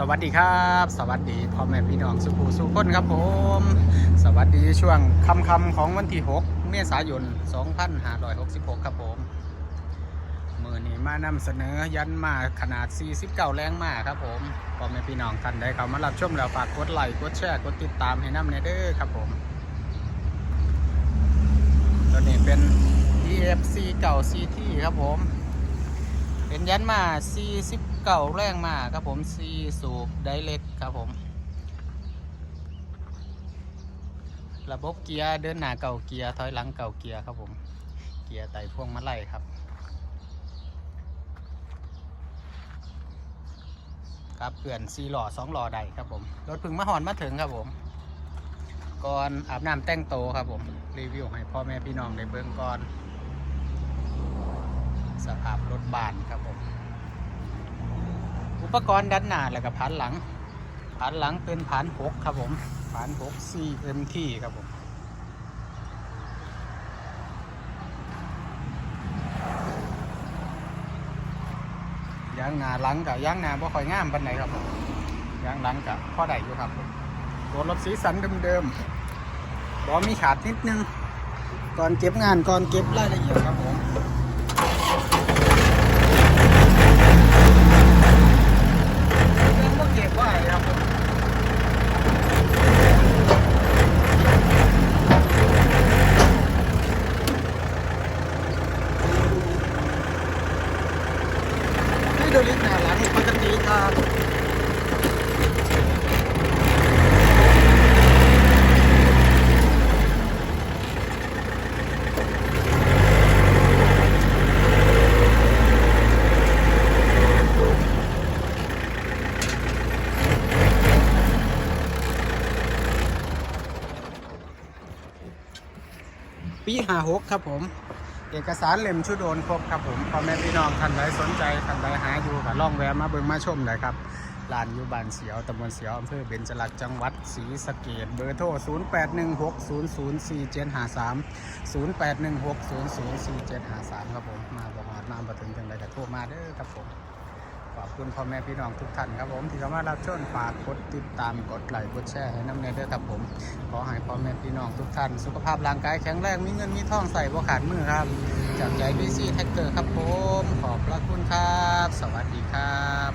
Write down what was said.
สวัสดีครับ สวัสดีพ่อแม่พี่น้องสุภูสุคนครับผม สวัสดีช่วงคำคำของวันที่ 6 เมษายน 2566 ครับผมมือนี้มานำเสนอยันมาขนาด 49 แรงมาครับผมพ่อแม่พี่น้องท่านใดเข้ามารับชมแล้วฝากกดไลค์กดแชร์กดติดตามให้น้ำเนเด้อครับผมตัวนี้เป็น EFC เก่า CT ครับผม เป็นยันมา 49 ก่าแรงมาครับผม4สูบไดเล็กครับผม ระบบเกียร์เดินหน้าเก่าเกียร์ถอยหลังเก่าเกียร์ครับผม เกียร์ไต่พ่วงมาไลัยครับ ครับเกลื่อน4หล่อ2หล่อใดครับผมรถพึ่งมาหอนมาถึงครับผมก่อนอาบน้ำแต่งโตครับผม รีวิวให้พ่อแม่พี่น้องได้เบิ่งก่อน สภาพรถบานครับผม อุปกรณ์ด้านหน้าแล้วก็ผานหลังผานหลังเป็นผานหกครับผมผานหก CMT ครับผมยางหน้าหลังกับยางหน้าบ่ค่อยงามปานใดครับผมยางหลังกับพ่อได้อยู่ครับผมตัวรถสีสันเดิมๆบอมีขาดนิดนึงก่อนเก็บงานก่อนเก็บรายละเอียดครับผม ยังบ่เก็บไว้ครับผมนี่ดูลิฟต์หน้าหลังปกติครับ ปีห้าหกครับผม เอกสารเล่มชุดโอนครบครับผมพ่อแม่พี่น้องท่านใดสนใจท่านใดหาอยู่ก็ล่องแวะมาเบิ่งมาชมได้ครับร้านยูบานเสียวตำบลเสียวอำเภอเบญจลักษณ์จังหวัดศรีสะเกษเบอร์โทร 0816004753 0816004753 ครับผม มาประมาทมาประถึงจังใดก็โทรมาเด้อครับผม ขอบคุณพ่อแม่พี่น้องทุกท่านครับผมที่เข้ามารับชมฝากกดติดตามกดไลค์กดแชร์ให้น้ำเนยด้วยครับผม ขอให้พ่อแม่พี่น้องทุกท่าน สุขภาพร่างกายแข็งแรงมีเงินมีทองใส่บ่ขาดมือครับ จากใจพีซีแท็กเตอร์ครับผม ขอบพระคุณครับ สวัสดีครับ